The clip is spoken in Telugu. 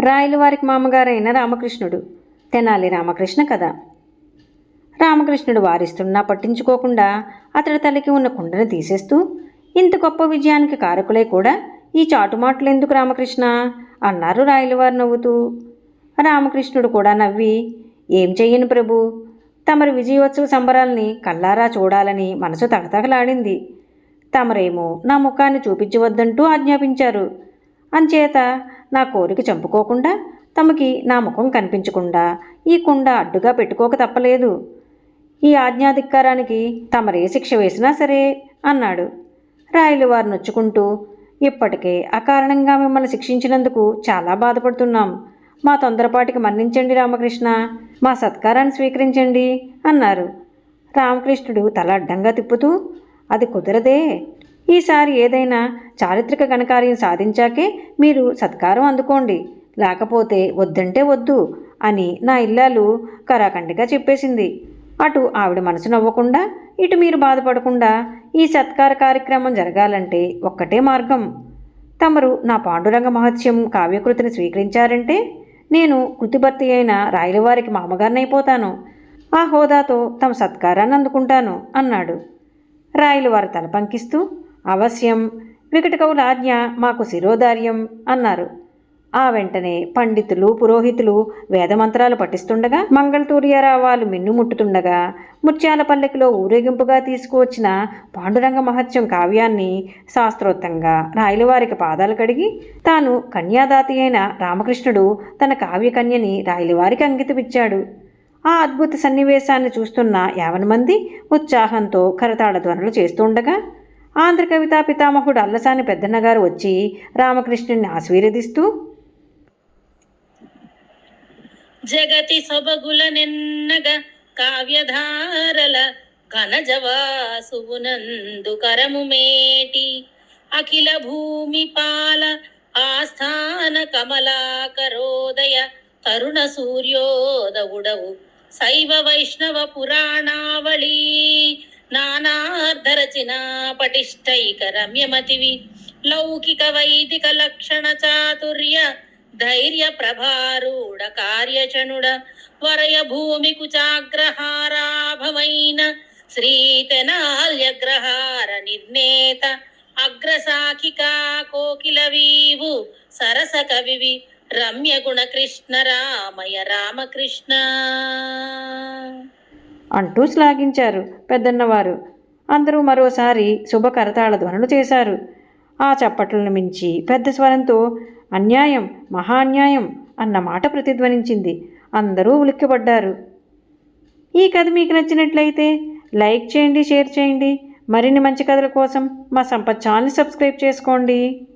రాయల వారికి మామగారైన రామకృష్ణుడు. తెనాలి రామకృష్ణ కథ. రామకృష్ణుడు వారిస్తున్నా పట్టించుకోకుండా అతడి తలకి ఉన్న కుండను తీసేస్తూ ఇంత గొప్ప విజయానికి కారకులై కూడా ఈ చాటుమాటలు ఎందుకు రామకృష్ణ అన్నారు రాయలవారు నవ్వుతూ. రామకృష్ణుడు కూడా నవ్వి ఏం చెయ్యను ప్రభు? తమరి విజయోత్సవ సంబరాల్ని కల్లారా చూడాలని మనసు తగతగలాడింది. తమరేమో నా ముఖాన్ని చూపించవద్దంటూ ఆజ్ఞాపించారు. అంచేత నా కోరిక చంపుకోకుండా తమకి నా ముఖం కనిపించకుండా ఈ కుండ అడ్డుగా పెట్టుకోక తప్పలేదు. ఈ ఆజ్ఞాధిక్కారానికి తమరే శిక్ష వేసినా సరే అన్నాడు. రాయలు వారు నొచ్చుకుంటూ ఇప్పటికే అకారణంగా మిమ్మల్ని శిక్షించినందుకు చాలా బాధపడుతున్నాం. మా తొందరపాటికి మన్నించండి రామకృష్ణ మా సత్కారాన్ని స్వీకరించండి అన్నారు. రామకృష్ణుడు తల అడ్డంగా తిప్పుతూ అది కుదరదే ఈసారి ఏదైనా చారిత్రక ఘనకార్యం సాధించాకే మీరు సత్కారం అందుకోండి. లేకపోతే వద్దంటే వద్దు అని నా ఇల్లాలు కరాఖండిగా చెప్పేసింది. అటు ఆవిడ మనసు నవ్వకుండా ఇటు మీరు బాధపడకుండా ఈ సత్కార కార్యక్రమం జరగాలంటే ఒక్కటే మార్గం. తమరు నా పాండురంగ మహత్యం కావ్యకృతిని స్వీకరించారంటే నేను కృతిభర్తి అయిన రాయలవారికి మామగారినైపోతాను. ఆ హోదాతో తమ సత్కారాన్ని అందుకుంటాను అన్నాడు. రాయలవారు తల పంకిస్తూ అవశ్యం. వికటకవుల ఆజ్ఞ మాకు శిరోధార్యం అన్నారు. ఆ వెంటనే పండితులు పురోహితులు వేదమంత్రాలు పఠిస్తుండగా మంగళతూర్యరావాలు మిన్నుముట్టుతుండగా ముత్యాల పల్లెకిలో ఊరేగింపుగా తీసుకువచ్చిన పాండురంగ మహత్యం కావ్యాన్ని శాస్త్రోక్తంగా రాయలవారికి పాదాలు కడిగి తాను కన్యాదాతి అయిన రామకృష్ణుడు తన కావ్యకన్యని రాయలవారికి అంకితమిచ్చాడు. ఆ అద్భుత సన్నివేశాన్ని చూస్తున్న యావన మంది ఉత్సాహంతో కరతాళ ధ్వనులు చేస్తుండగా ఆంధ్ర కవితా పితామహుడు అల్లసాని పెద్దన్నగారు వచ్చి రామకృష్ణుని ఆశీర్వదిస్తూ జగతి సొబగుల నెన్నగ కావ్యధారల ఘనజవాసువునందు కరము మేటి అఖిల భూమి పాల ఆస్థాన కమలాకరోదయ తరుణ సూర్యోదవుడవు. శైవ వైష్ణవ పురాణావళి నానార్ధరచిన పటిష్టైక రమ్యమతివి లౌకిక వైదిక లక్షణ చాతుర్య ధైర్య ప్రభారూఢ కార్యచనుడ వరయ భూమి కుచాగ్రహారాభమైన శ్రీతెనాల్యగ్రహార నిర్ణేత అగ్రసాఖికా కోకిల వీవు సరస కవివి రమ్య గుణ కృష్ణ రామయ రామకృష్ణ. అంటూ శ్లాఘించారు పెద్దన్నవారు. అందరూ మరోసారి శుభకరతాళ ధ్వనులు చేశారు. ఆ చప్పట్లను మించి పెద్ద స్వరంతో అన్యాయం మహాన్యాయం అన్న మాట ప్రతిధ్వనించింది. అందరూ ఉలిక్కిపడ్డారు. ఈ కథ మీకు నచ్చినట్లయితే లైక్ చేయండి షేర్ చేయండి. మరిన్ని మంచి కథల కోసం మా సంపత్ ఛానల్ సబ్స్క్రైబ్ చేసుకోండి.